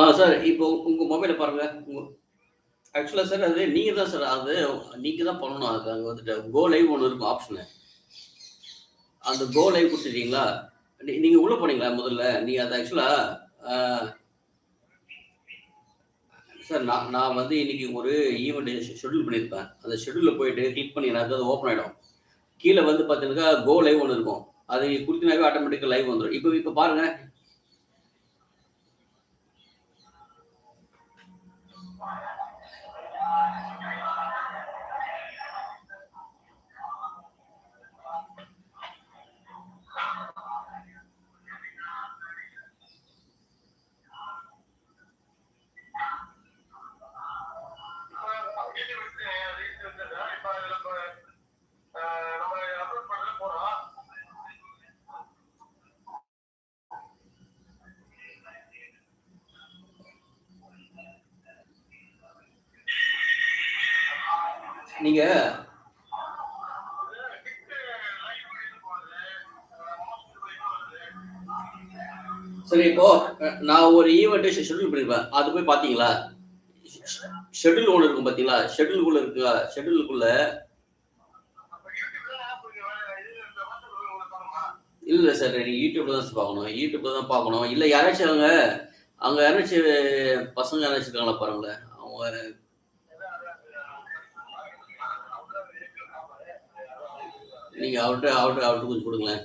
ஆ sir இப்போ உங்கள் மொபைலை பாருங்கள் உங்கள் ஆக்சுவலாக சார் அது நீங்கள் தான் சார் அது நீங்கள் தான் பண்ணணும். அது அங்கே வந்துட்டு கோ லைவ் ஒன்று இருக்கும் ஆப்ஷனு. அந்த கோ லைவ் கொடுத்துருக்கீங்களா நீ உள்ளே உள்ள போனீங்களா முதல்ல? நீங்கள் அது ஆக்சுவலாக சார் நான் நான் வந்து இன்னைக்கு ஒரு ஈவெண்ட் ஷெட்யூல் பண்ணியிருப்பேன். அந்த ஷெட்யூலில் போயிட்டு கிளிக் பண்ணீங்கன்னாக்க அது ஓப்பன் ஆகிடும் கீழே வந்து பார்த்தீங்கன்னாக்கா கோ லைவ் ஒன்று இருக்கும். அது நீங்க ஆட்டோமேட்டிக்காக லைவ் வந்துடும் இப்போ இப்போ பாருங்கள் நீங்க சரி இப்போ நான் ஒரு ஈவென்ட் ஷெட்யூல் பண்ணியிருப்பேன். அது போய் பார்த்தீங்களா? ஷெட்யூல் ஒன்று இருக்கும் பார்த்தீங்களா? ஷெட்யூல்க்குள்ள இருக்கா? ஷெட்யூலுக்குள்ள இல்ல சார். நீங்க யூடியூப்ல தான் சார் பார்க்கணும். YouTubeல தான் பார்க்கணும். இல்ல யாராச்சும் அவங்க அங்க யாராச்சும் பசங்க யாராச்சும் இருக்காங்களா பாருங்களேன். அவங்க நீங்க அவர்கிட்ட அவர்கிட்ட அவர்கிட்ட கொஞ்சம் குடுங்களேன்.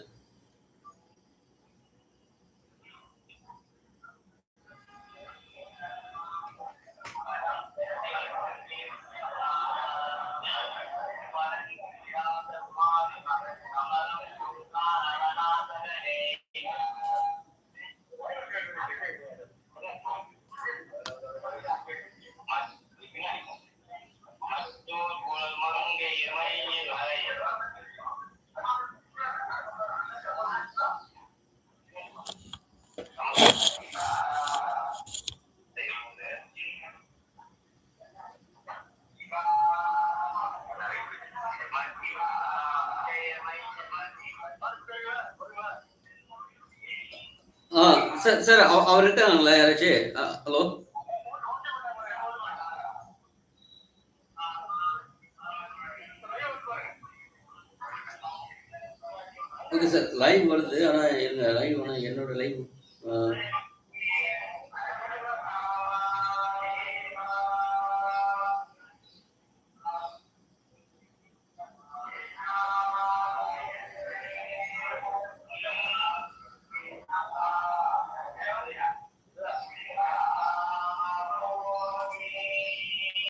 சார் சார் அவ அவர் இருக்காங்களா யாராச்சும் ஹலோ? Okay sir. லைவ் வருது. ஆனால் இருங்க லைவ் ஆனா என்னோட லைவ்